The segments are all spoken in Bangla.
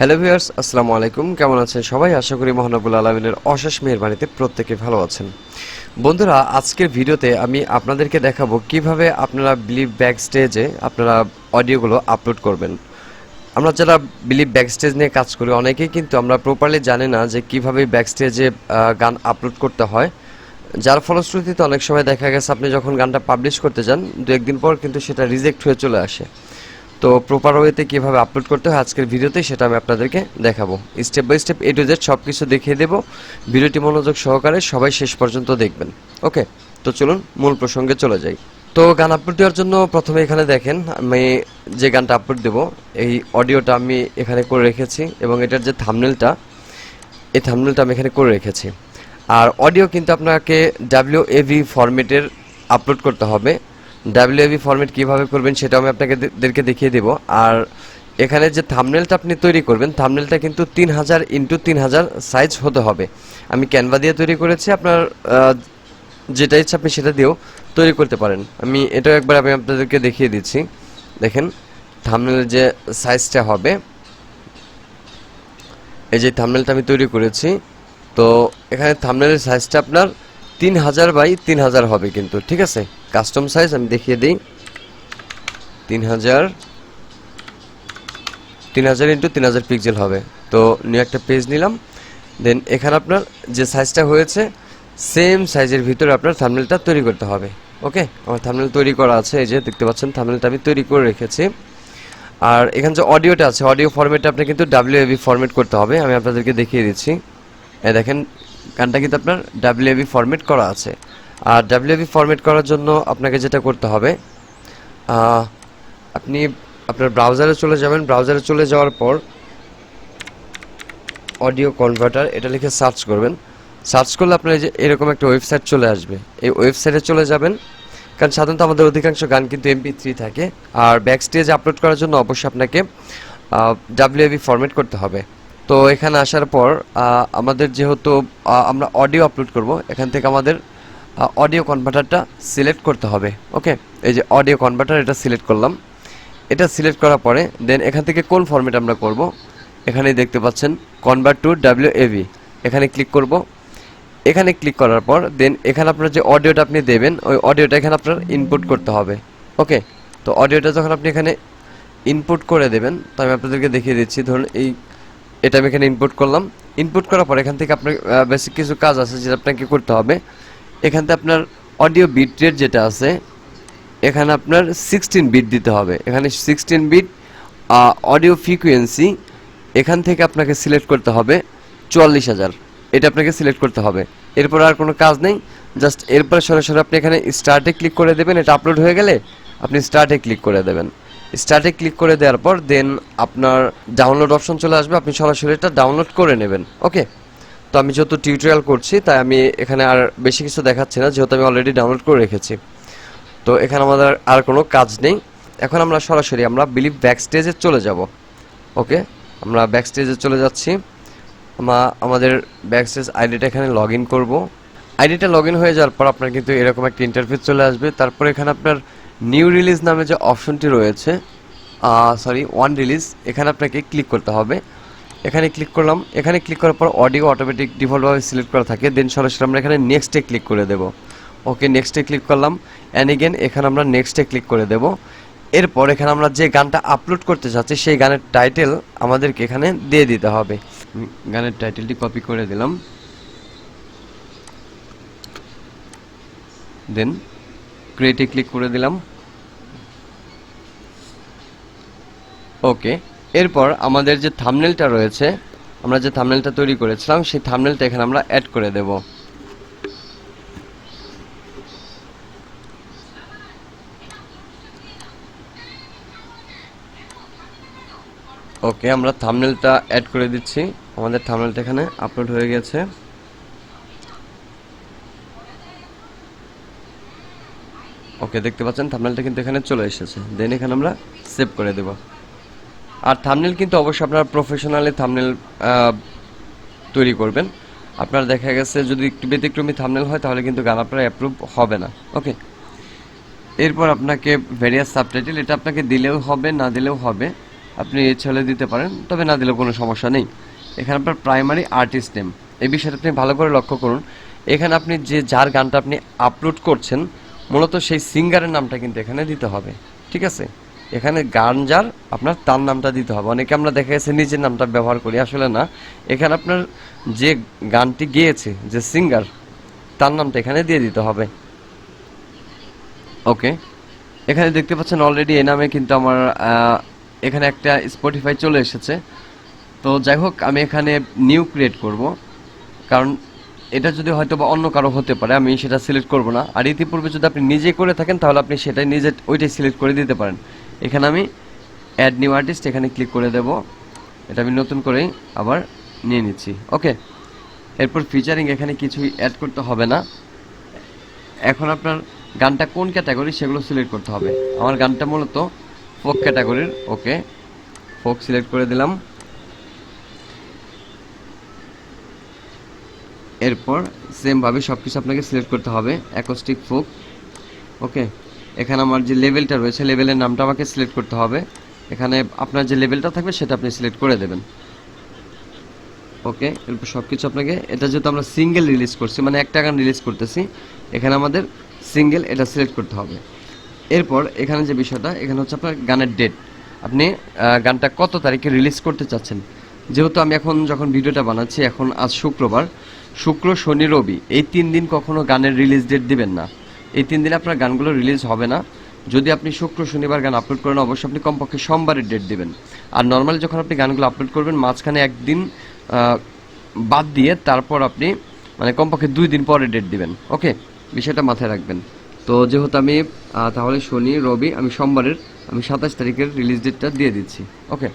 হ্যালো ভিউয়ার্স আসসালামু আলাইকুম। কেমন আছেন সবাই? আশা করি মহানবুল আলমিনের অশেষ মেহরবানিতে প্রত্যেকে ভালো আছেন। বন্ধুরা, আজকের ভিডিওতে আমি আপনাদেরকে দেখাবো কীভাবে আপনারা বিলিভ ব্যাক স্টেজে আপনারা অডিওগুলো আপলোড করবেন। আমরা যারা বিলিভ ব্যাক স্টেজ নিয়ে কাজ করি, অনেকেই কিন্তু আমরা প্রপারলি জানি না যে কীভাবে ব্যাক স্টেজে গান আপলোড করতে হয়। যার ফলশ্রুতিতে অনেক সময় দেখা গেছে, আপনি যখন গানটা পাবলিশ করতে যান দু একদিন পর কিন্তু সেটা রিজেক্ট হয়ে চলে আসে। তো প্রপার ওয়েতে কীভাবে আপলোড করতে হয় আজকের ভিডিওতে সেটা আমি আপনাদেরকে দেখাবো। Step by step A to Z সব কিছু দেখিয়ে দেবো। ভিডিওটি মনোযোগ সহকারে সবাই শেষ পর্যন্ত দেখবেন। ওকে তো চলুন মূল প্রসঙ্গে চলে যাই। তো গান আপলোড দেওয়ার জন্য প্রথমে এখানে দেখেন, আমি যে গানটা আপলোড দেবো, এই অডিওটা আমি এখানে করে রেখেছি এবং এটার যে থামনেলটা এই থামনেলটা আমি এখানে করে রেখেছি। আর অডিও কিন্তু আপনাকে ডাব্লিউ এভি ফরম্যাটের আপলোড করতে হবে। ডাব্লিউ এভি ফরম্যাট কীভাবে করবেন সেটা আমি আপনাকে দেখিয়ে দেবো। আর এখানে যে থামনেলটা আপনি তৈরি করবেন থামনেলটা কিন্তু তিন হাজার ইন্টু তিন হাজার সাইজ হতে হবে। আমি ক্যানভা দিয়ে তৈরি করেছি, আপনার যেটা ইচ্ছা আপনি সেটা দিয়েও তৈরি করতে পারেন। আমি এটাও একবার আমি আপনাদেরকে দেখিয়ে দিচ্ছি। দেখেন থামনেলের যে সাইজটা হবে, এই যে থামনেলটা আমি তৈরি করেছি, তো এখানে থামনেলের সাইজটা আপনার তিন হাজার বাই তিন হাজার হবে কিন্তু, ঠিক আছে? কাস্টম সাইজ আমি দেখিয়ে দিই। তিন হাজার তিন হাজার ইন্টু তিন হাজার পিক্সেল হবে। তো নিয়ে একটা পেজ নিলাম। দেন এখানে আপনার যে সাইজটা হয়েছে সেম সাইজের ভিতরে আপনার থামনেলটা তৈরি করতে হবে। ওকে আমার থামনেল তৈরি করা আছে, এই যে দেখতে পাচ্ছেন থামনেলটা আমি তৈরি করে রেখেছি। আর এখানে যে অডিওটা আছে অডিও ফরম্যাটটা আপনি কিন্তু ডাব্লিউ ফরম্যাট করতে হবে। আমি আপনাদেরকে দেখিয়ে দিচ্ছি। দেখেন গানটা কিন্তু আপনার ডাব্লিউ এবি ফরম্যাট করা আছে। আর ডাব্লিউ এবি ফরম্যাট করার জন্য আপনাকে যেটা করতে হবে আপনি আপনার ব্রাউজারে চলে যাবেন। ব্রাউজারে চলে যাওয়ার পর অডিও কনভার্টার এটা লিখে সার্চ করবেন। সার্চ করলে আপনার যে এরকম একটা ওয়েবসাইট চলে আসবে। এই ওয়েবসাইটে চলে যাবেন। কারণ সাধারণত আমাদের অধিকাংশ গান কিন্তু এমপি থ্রি থাকে। আর ব্যাক স্টেজ আপলোড করার জন্য অবশ্যই আপনাকে ডাব্লিউএবি ফরম্যাট করতে হবে। তো এখানে আসার পর আমাদের যেহেতু আমরা অডিও আপলোড করব, এখান থেকে আমাদের অডিও কনভার্টারটা সিলেক্ট করতে হবে ওকে এই যে অডিও কনভার্টার এটা সিলেক্ট করলাম। এটা সিলেক্ট করার পরে দেন এখান থেকে কোন ফরম্যাট আমরা করব? এখানেই দেখতে পাচ্ছেন convert to W A V এখানে ক্লিক করব। এখানে ক্লিক করার পর দেন এখানে আপনার যে অডিওটা আপনি দেবেন, ওই অডিওটা এখানে আপনার ইনপুট করতে হবে ওকে তো অডিওটা যখন আপনি এখানে ইনপুট করে দেবেন, তো আমি আপনাদেরকে দেখিয়ে দিচ্ছি, ধরুন এই এটা আমি এখানে ইনপুট করলাম। ইনপুট করার পর এখান থেকে আপনার বেসিক কিছু কাজ আছে যেটা আপনাকে করতে হবে। এখান থেকে আপনার অডিও বিট রেট যেটা আছে, এখানে আপনার সিক্সটিন বিট দিতে হবে। এখানে সিক্সটিন বিট অডিও ফ্রিকুয়েন্সি এখান থেকে আপনাকে সিলেক্ট করতে হবে চুয়াল্লিশ হাজার। এটা আপনাকে সিলেক্ট করতে হবে। এরপর আর কোনো কাজ নেই। জাস্ট এরপর সরাসরি আপনি এখানে স্টার্টে ক্লিক করে দেবেন। এটা আপলোড হয়ে গেলে আপনি স্টার্টে ক্লিক করে দেবেন। স্টার্টে ক্লিক করে দেওয়ার পর দেন আপনার ডাউনলোড অপশন চলে আসবে। আপনি সরাসরি এটা ডাউনলোড করে নেবেন ওকে তো আমি যেহেতু টিউটোরিয়াল করছি, তাই আমি এখানে আর বেশি কিছু দেখাচ্ছি না, যেহেতু আমি অলরেডি ডাউনলোড করে রেখেছি। তো এখানে আমাদের আর কোনো কাজ নেই। এখন আমরা সরাসরি আমরা বিলিভ ব্যাক স্টেজে চলে যাব ওকে আমরা ব্যাক স্টেজে চলে যাচ্ছি। আমরা আমাদের ব্যাক স্টেজ আইডিটা এখানে লগ ইন করব। আইডিটা লগ ইন হয়ে যাওয়ার পর আপনার কিন্তু এরকম একটা ইন্টারফেস চলে আসবে। তারপর এখানে আপনার নিউ রিলিজ নামে যে অপশনটি রয়েছে সরি ওয়ান রিলিজ এখানে আপনাকে ক্লিক করতে হবে। এখানে ক্লিক করলাম। এখানে ক্লিক করার পর অডিও অটোমেটিক ডিফল্টভাবে সিলেক্ট করা থাকে। দেন সরাসরি আমরা এখানে নেক্সটে ক্লিক করে দেব। ওকে নেক্সটে ক্লিক করলাম। অ্যান্ড এগেন এখানে আমরা নেক্সটে ক্লিক করে দেব। এরপর এখানে আমরা যে গানটা আপলোড করতে চাচ্ছি সেই গানের টাইটেল আমাদেরকে এখানে দিয়ে দিতে হবে। গানের টাইটেলটি কপি করে দিলাম। দেন ক্রিয়েটে ক্লিক করে দিলাম। ওকে এরপর আমাদের যে থামনেলটা রয়েছে, আমরা যে থামনেলটা তৈরি করেছিলাম, সেই থামনেলটা এখানে আমরা অ্যাড করে দেব। ওকে আমরা থামনেলটা অ্যাড করে দিচ্ছি। আমাদের থামনেলটা এখানে আপলোড হয়ে গেছে। ওকে দেখতে পাচ্ছেন থামনেলটা কিন্তু এখানে চলে এসেছে। দেন এখানে আমরা সেভ করে দেব। আর থামনেল কিন্তু অবশ্যই আপনারা প্রফেশনালি থামনেল তৈরি করবেন। আপনার দেখা গেছে যদি একটু ব্যতিক্রমী থামনেল হয়, তাহলে কিন্তু গান আপনার অ্যাপ্রুভ হবে না। ওকে এরপর আপনাকে ভেরিয়াস সাবটাইটেল এটা আপনাকে দিলেও হবে, না দিলেও হবে। আপনি ছেলে দিতে পারেন, তবে না দিলেও কোনো সমস্যা নেই। এখানে আপনার প্রাইমারি আর্টিস্ট নেম এই বিষয়টা আপনি ভালো করে লক্ষ্য করুন। এখানে আপনি যে, যার গানটা আপনি আপলোড করছেন মূলত সেই সিঙ্গারের নামটা কিন্তু এখানে দিতে হবে, ঠিক আছে? এখানে গান যার আপনার তার নামটা দিতে হবে। অনেকে আমরা দেখা গেছে নিজের নামটা ব্যবহার করি, আসলে না। এখানে আপনার যে গানটি গেয়েছে, যে সিঙ্গার, তার নামটা এখানে দিয়ে দিতে হবে। ওকে? এখানে দেখতে পাচ্ছেন অলরেডি এ নামে কিন্তু আমার এখানে একটা স্পটিফাই চলে এসেছে। তো যাই হোক, আমি এখানে নিউ ক্রিয়েট করব। কারণ এটা যদি হয়তো বা অন্য কারও হতে পারে, আমি সেটা সিলেক্ট করব না। আর ইতিপূর্বে যদি আপনি নিজে করে থাকেন, তাহলে আপনি সেটাই নিজে ওইটাই সিলেক্ট করে দিতে পারেন। এখানে আমি অ্যাড নিউ আর্টিস্ট এখানে ক্লিক করে দেব। এটা আমি নতুন করেই আবার নিয়ে নিচ্ছি। ওকে এরপর ফিচারিং এখানে কিছুই অ্যাড করতে হবে না। এখন আপনার গানটা কোন ক্যাটাগরি সেগুলো সিলেক্ট করতে হবে। আমার গানটা মূলত ফোক ক্যাটাগরির ওকে ফোক সিলেক্ট করে দিলাম। এরপর সেমভাবে সব কিছু আপনাকে সিলেক্ট করতে হবে অ্যাকোস্টিক ফোক ওকে এখানে আমার যে লেভেলটা রয়েছে লেভেলের নামটা আমাকে সিলেক্ট করতে হবে। এখানে আপনার যে লেভেলটা থাকবে, সেটা আপনি সিলেক্ট করে দেবেন। ওকে এরপর সব কিছু আপনাকে, এটা যেহেতু আমরা সিঙ্গেল রিলিজ করছি মানে একটা গান রিলিজ করতেছি, এখানে আমাদের সিঙ্গেল এটা সিলেক্ট করতে হবে। এরপর এখানে যে বিষয়টা, এখানে হচ্ছে আপনার গানের ডেট আপনি গানটা কত তারিখে রিলিজ করতে চাচ্ছেন? যেহেতু আমি এখন যখন ভিডিওটা বানাচ্ছি, এখন আজ শুক্রবার। শুক্র, শনি, রবি, এই তিন দিন কখনো গানের রিলিজ ডেট দিবেন না। এই তিন দিন আপনার গানগুলো রিলিজ হবে না। যদি আপনি শুক্র, শনিবার গান আপলোড করেন, অবশ্যই আপনি কমপক্ষে সোমবারের ডেট দিবেন। আর নর্মালি যখন আপনি গানগুলো আপলোড করবেন, মাঝখানে একদিন বাদ দিয়ে তারপর আপনি মানে কমপক্ষে দুই দিন পরে ডেট দিবেন। ওকে বিষয়টা মাথায় রাখবেন। তো যেহেতু আমি তাহলে শনি, রবি, আমি সোমবারের, আমি সাতাশ তারিখের রিলিজ ডেটটা দিয়ে দিচ্ছি। ওকে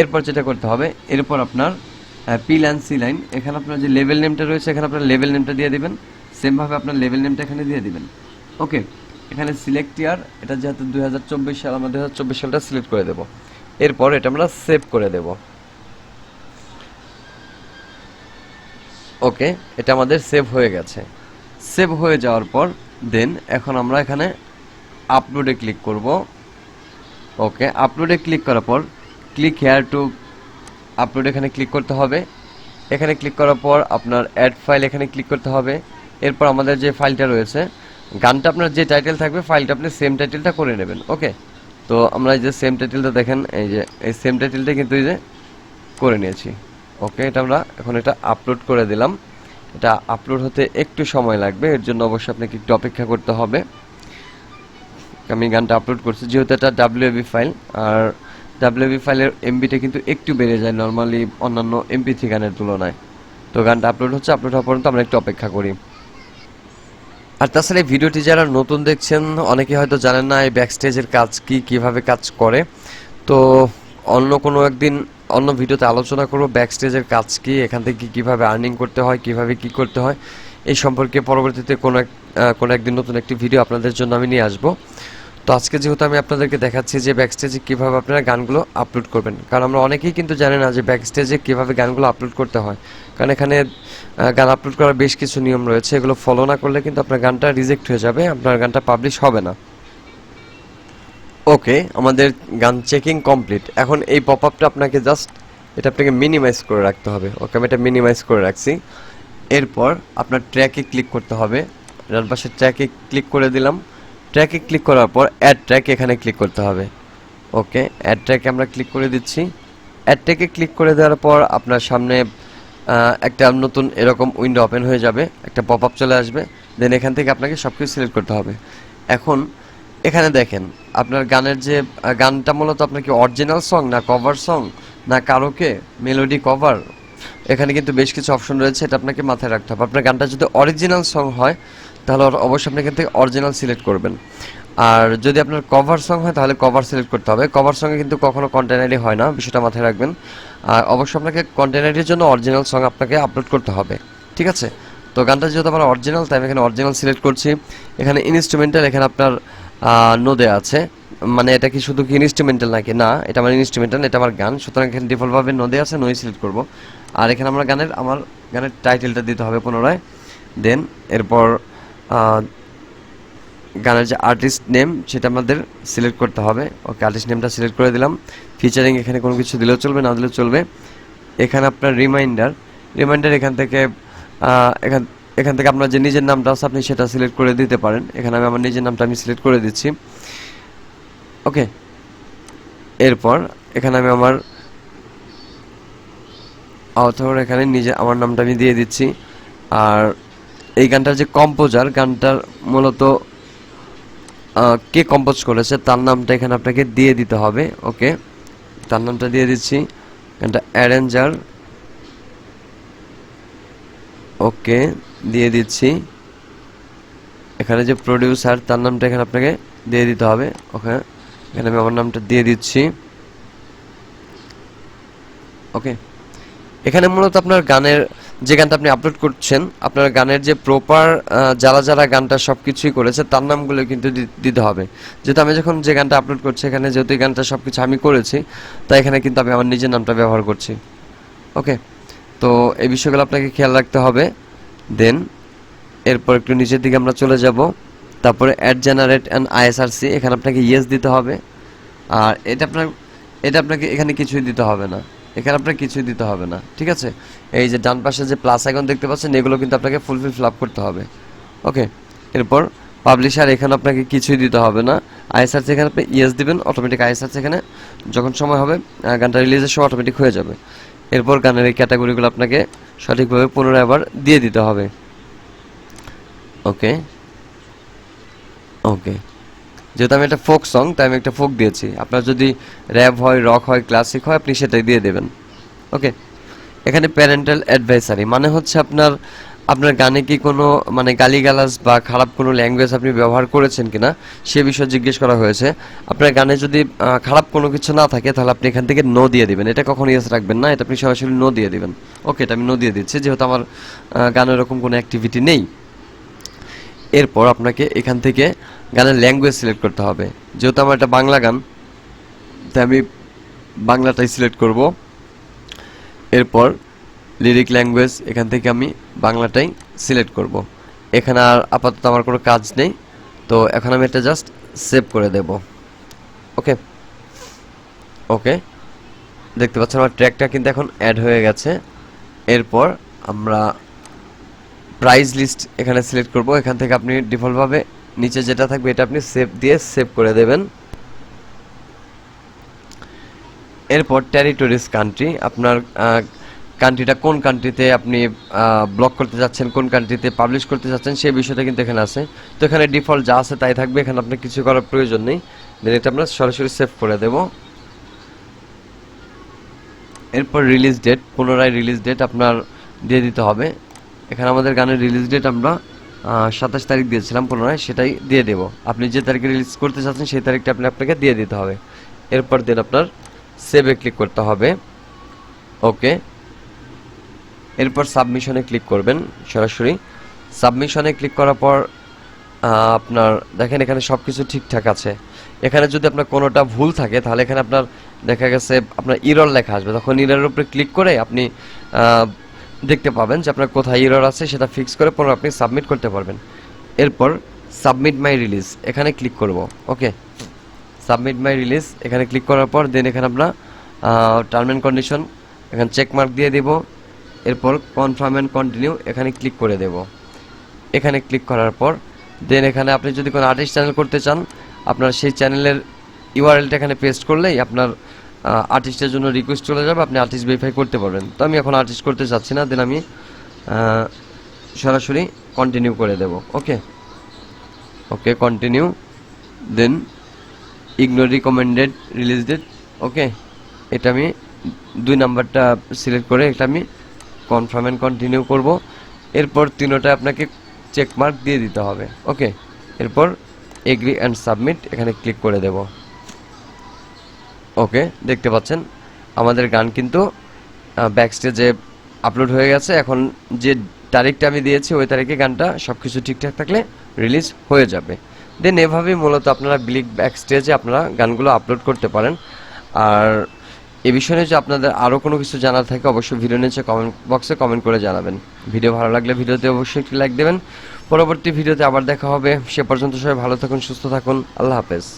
এরপর যেটা করতে হবে, এরপর আপনার পি লাইন সি লাইন এখানে আপনার যে লেভেল নেমটা রয়েছে, এখানে আপনার লেভেল নেমটা দিয়ে দিবেন। সেমভাবে আপনার লেভেল নেমটা এখানে দিয়ে দেবেন। ওকে এখানে সিলেক্ট ইয়ার এটা যেহেতু দুই হাজার চব্বিশ সাল, আমরা দুই হাজার চব্বিশ সালটা সিলেক্ট করে দেবো। এরপর এটা আমরা সেভ করে দেবো। ওকে এটা আমাদের সেভ হয়ে গেছে। সেভ হয়ে যাওয়ার পর দেন এখন আমরা এখানে আপলোডে ক্লিক করব। ওকে আপলোডে ক্লিক করার পর ক্লিক হেয়ার টু আপলোড এখানে ক্লিক করতে হবে। এখানে ক্লিক করার পর আপনার অ্যাড ফাইল এখানে ক্লিক করতে হবে। এরপর আমাদের যে ফাইলটা রয়েছে, গানটা আপনার যে টাইটেল থাকবে ফাইলটা আপনি সেম টাইটেলটা করে নেবেন ওকে তো আমরা এই যে সেম টাইটেলটা দেখেন, এই যে, এই সেম টাইটেলটা কিন্তু এই যে করে নিয়েছি ওকে এটা আমরা এখন এটা আপলোড করে দিলাম। এটা আপলোড হতে একটু সময় লাগবে, এর জন্য অবশ্যই আপনাকে একটু অপেক্ষা করতে হবে। আমি গানটা আপলোড করছি, যেহেতু এটা ডাব্লিউবি ফাইল আর ডাব্লিউবি ফাইলের এমবিটা কিন্তু একটু বেড়ে যায় নর্মালি অন্যান্য এমপি থ্রি গানের তুলনায়। তো গানটা আপলোড হচ্ছে আপলোড হওয়া পর্যন্ত আমরা একটু অপেক্ষা করি। আর তাছাড়া এই ভিডিওটি যারা নতুন দেখছেন, অনেকে হয়তো জানেন না এই ব্যাকস্টেজের কাজ কি, কীভাবে কাজ করে। তো অন্য কোনো একদিন অন্য ভিডিওতে আলোচনা করব ব্যাকস্টেজের কাজ কি, এখান থেকে কীভাবে আর্নিং করতে হয়, কীভাবে কি করতে হয়, এই সম্পর্কে পরবর্তীতে কোনো এক কোনো একদিন নতুন একটি ভিডিও আপনাদের জন্য আমি নিয়ে আসব। তো আজকে যেহেতু আমি আপনাদেরকে দেখাচ্ছি যে ব্যাকস্টেজে কীভাবে আপনারা গানগুলো আপলোড করবেন। কারণ আমরা অনেকেই কিন্তু জানি না যে ব্যাকস্টেজে কীভাবে গানগুলো আপলোড করতে হয়। কারণ এখানে গান আপলোড করার বেশ কিছু নিয়ম রয়েছে। এগুলো ফলো না করলে কিন্তু আপনার গানটা রিজেক্ট হয়ে যাবে, আপনার গানটা পাবলিশ হবে না। ওকে আমাদের গান চেকিং কমপ্লিট এখন এই পপ আপটা আপনাকে জাস্ট এটা আপনাকে মিনিমাইজ করে রাখতে হবে। ওকে আমি এটা মিনিমাইজ করে রাখছি। এরপর আপনার ট্র্যাকে ক্লিক করতে হবে। ডান পাশে ট্র্যাকে ক্লিক করে দিলাম। ট্র্যাকে ক্লিক করার পর অ্যাড ট্র্যাক এখানে ক্লিক করতে হবে। ওকে অ্যাড ট্র্যাকে আমরা ক্লিক করে দিচ্ছি। অ্যাড ট্র্যাকে ক্লিক করে দেওয়ার পর আপনার সামনে একটা নতুন এরকম উইন্ডো ওপেন হয়ে যাবে, একটা পপ আপ চলে আসবে। দেন এখান থেকে আপনাকে সব কিছু সিলেক্ট করতে হবে। এখন এখানে দেখেন, আপনার গানের যে গানটা মূলত আপনার কি অরিজিনাল সং না কভার সং না কারোকে মেলোডি কভার এখানে কিন্তু বেশ কিছু অপশন রয়েছে, এটা আপনাকে মাথায় রাখতে হবে। আপনার গানটা যদি অরিজিনাল সং হয়, তাহলে অবশ্যই আপনি এখান থেকে অরিজিনাল সিলেক্ট করবেন। আর যদি আপনার কভার সং হয়, তাহলে কভার সিলেক্ট করতে হবে। কভার সঙ্গে কিন্তু কখনো কন্টেনারি হয় না, বিষয়টা মাথায় রাখবেন। আর অবশ্যই আপনাকে কন্টেনারির জন্য অরিজিনাল সং আপনাকে আপলোড করতে হবে। ঠিক আছে? তো গানটা যেহেতু আমার অরিজিনাল তাই আমি এখানে অরিজিনাল সিলেক্ট করছি। এখানে ইনস্ট্রুমেন্টাল এখানে আপনার নোদে আছে। মানে এটা কি শুধু কি ইনস্ট্রুমেন্টাল নাকি? না, এটা আমার ইনস্ট্রুমেন্টাল এটা আমার গান। সুতরাং এখানে ডিফল্টভাবে নোদে আছে নই সিলেক্ট করব। আর এখানে আমরা গানের, আমার গানের টাইটেলটা দিতে হবে পুনরায়। দেন এরপর গানের যে আর্টিস্ট নেম সেটা আমাদের সিলেক্ট করতে হবে। ওকে আর্টিস্ট নেমটা সিলেক্ট করে দিলাম। ফিচারিং এখানে কোনো কিছু দিলেও চলবে, না দিলেও চলবে। এখানে আপনার রিমাইন্ডার রিমাইন্ডার এখান থেকে এখান এখান থেকে আপনার যে নিজের নামটা আছে, আপনি সেটা সিলেক্ট করে দিতে পারেন। এখানে আমি আমার নিজের নামটা আমি সিলেক্ট করে দিচ্ছি। ওকে এরপর, এখানে আমি আমার অথর এখানে নিজে, আমার নামটা আমি দিয়ে দিচ্ছি। আর এই গানটার যে কম্পোজার গানটার মূলত কে কম্পোজ করেছে, তার নামটা এখানে আপনাকে দিয়ে দিতে হবে, ওকে? তার নামটা দিয়ে দিচ্ছি, গানটা অ্যারেঞ্জার, ওকে? দিয়ে দিচ্ছি, এখানে যে প্রডিউসার তার নামটা এখানে আপনাকে দিয়ে দিতে হবে, ওকে? এখানে আমি আমার নামটা দিয়ে দিচ্ছি, ওকে? এখানে মূলত আপনার গানের যে গানটা আপনি আপলোড করছেন, আপনার গানের যে প্রপার যারা যারা গানটা সব কিছুই করেছে, তার নামগুলো কিন্তু দিতে হবে। যেহেতু আমি যখন যে গানটা আপলোড করছি, এখানে যেহেতু এই গানটা সব কিছু আমি করেছি, তাই এখানে কিন্তু আমি আমার নিজের নামটা ব্যবহার করছি। ওকে, তো এই বিষয়গুলো আপনাকে খেয়াল রাখতে হবে। দেন, এরপর একটু নিচের দিকে আমরা চলে যাব। তারপরে অ্যাড জেনারেট অ্যান্ড আইএসআরসি এখানে আপনাকে ইয়েস দিতে হবে। আর এটা আপনার, এটা আপনাকে এখানে কিছুই দিতে হবে না। এখানে আপনার কিছুই দিতে হবে না, ঠিক আছে? এই যে ডান পাশে যে প্লাস আইকন দেখতে পাচ্ছেন, এগুলো কিন্তু আপনাকে ফুলফিল ফিল আপ করতে হবে। ওকে এরপর পাবলিশার এখানে আপনাকে কিছুই দিতে হবে না। আইএসআরসি এখানে আপনি ইয়েস দিবেন অটোমেটিক আইএসআরসি এখানে যখন সময় হবে গানটা রিলিজের সময় অটোমেটিক হয়ে যাবে। এরপর গানের এই ক্যাটাগরিগুলো আপনাকে সঠিকভাবে পুনরায় আবার দিয়ে দিতে হবে। ওকে ওকে যেহেতু আমি একটা ফোক সং তাই আমি একটা ফোক দিয়েছি। আপনার যদি র্যাপ হয় রক হয় ক্লাসিক হয়, আপনি সেটাই দিয়ে দেবেন। ওকে এখানে প্যারেন্টাল অ্যাডভাইসারি মানে হচ্ছে আপনার আপনার গানে কি কোনো মানে গালিগালাজ বা খারাপ কোনো ল্যাঙ্গুয়েজ আপনি ব্যবহার করেছেন কিনা, সে বিষয়ে জিজ্ঞেস করা হয়েছে। আপনার গানে যদি খারাপ কোনো কিছু না থাকে, তাহলে আপনি এখান থেকে নো দিয়ে দিবেন। এটা কখনো ইয়েস রাখবেন না, এটা আপনি সরাসরি নো দিয়ে দিবেন। ওকে এটা আমি নো দিয়ে দিচ্ছি, যেহেতু আমার গানের গানে এরকম কোনো অ্যাক্টিভিটি নেই। এরপর আপনাকে এখান থেকে গানের ল্যাঙ্গুয়েজ সিলেক্ট করতে হবে। যেহেতু আমার একটা বাংলা গান, তাই আমি বাংলাটাই সিলেক্ট করব। এরপর লিরিক ল্যাঙ্গুয়েজ এখান থেকে আমি বাংলাটাই সিলেক্ট করব। এখানে আর আপাতত আমার কোনো কাজ নেই, তো এখন আমি এটা জাস্ট সেভ করে দেব। ওকে ওকে দেখতে পাচ্ছেন আমার ট্র্যাকটা কিন্তু এখন অ্যাড হয়ে গেছে। এরপর আমরা প্রাইস লিস্ট এখানে সিলেক্ট করব। এখান থেকে আপনি ডিফল্টভাবে নিচে যেটা থাকবে এটা আপনি সেভ দিয়ে সেভ করে দেবেন। এরপর টেরিটরিজ কান্ট্রি আপনার কান্ট্রিটা কোন কান্ট্রিতে আপনি ব্লক করতে যাচ্ছেন, কোন কান্ট্রিতে পাবলিশ করতে যাচ্ছেন, সেই বিষয়টা কিন্তু এখানে আছে। তো এখানে ডিফল্ট যা আছে তাই থাকবে, এখানে আপনার কিছু করার প্রয়োজন নেই। দেন এটা আমরা সরাসরি সেভ করে দেব। এরপর রিলিজ ডেট পুনরায় রিলিজ ডেট আপনার দিয়ে দিতে হবে। এখানে আমাদের গানের রিলিজ ডেট আমরা সাতাশ তারিখ দিয়েছিলাম পুনরায়, সেটাই দিয়ে দেব। আপনি যে তারিখে রিলিজ করতে চাচ্ছেন, সেই তারিখটা আপনি আপনাকে দিয়ে দিতে হবে। এরপর দেন আপনার সেভে ক্লিক করতে হবে। ওকে এরপর সাবমিশনে ক্লিক করবেন, সরাসরি। সাবমিশনে ক্লিক করার পর আপনার, দেখেন এখানে সব কিছু ঠিকঠাক আছে। এখানে যদি আপনার কোনোটা ভুল থাকে, তাহলে এখানে আপনার দেখা গেছে, আপনার ইরর লেখা আসবে। তখন ইররের উপরে ক্লিক করে আপনি দেখতে পাবেন যে আপনার কোথায় ইরর আছে, সেটা ফিক্স করে পরে আপনি সাবমিট করতে পারবেন। এরপর সাবমিট মাই রিলিজ এখানে ক্লিক করব ওকে সাবমিট মাই রিলিজ এখানে ক্লিক করার পর দেন এখানে আমরা টার্ম অ্যান্ড কন্ডিশন এখানে চেক মার্ক দিয়ে দিব, এরপর কনফার্ম অ্যান্ড কন্টিনিউ এখানে ক্লিক করে দেব। এখানে ক্লিক করার পর দেন এখানে আপনি যদি কোনো আর্টিস্ট চ্যানেল করতে চান, আপনার সেই চ্যানেলের ইউআরএলটা এখানে পেস্ট করলেই আপনার আর্টিস্টের জন্য রিকোয়েস্ট চলে যাবে, আপনি আর্টিস্ট ভেরিফাই করতে পারবেন। তো আমি এখন আর্টিস্ট করতে চাচ্ছি না দেন আমি সরাসরি কন্টিনিউ করে দেব ওকে ওকে কন্টিনিউ দেন ignore recommended release date okay এটা আমি দুই নাম্বারটা সিলেক্ট করে এটা আমি কনফার্ম অ্যান্ড কন্টিনিউ করব। এরপর তিনোটা আপনাকে চেক মার্ক দিয়ে দিতে হবে ওকে এরপর এগ্রি অ্যান্ড সাবমিট এখানে ক্লিক করে দেব। ওকে, দেখতে পাচ্ছেন। আমাদের গান কিন্তু ব্যাকস্টেজে আপলোড হয়ে গেছে। এখন যে তারিখটা আমি দিয়েছি, ওই তারিখে গানটা সব কিছু ঠিকঠাক থাকলে রিলিজ হয়ে যাবে। দেন এভাবেই মূলত আপনারা ব্লিক ব্যাকস্টেজে আপনারা গানগুলো আপলোড করতে পারেন। আর এ বিষয়ে যে আপনাদের আরও কোনো কিছু জানার থাকে, অবশ্যই ভিডিও নিচে কমেন্ট বক্সে কমেন্ট করে জানাবেন। ভিডিও ভালো লাগলে ভিডিওতে অবশ্যই একটি লাইক দেবেন। পরবর্তী ভিডিওতে আবার দেখা হবে। সে পর্যন্ত সবাই ভালো থাকুন, সুস্থ থাকুন। আল্লাহ হাফেজ।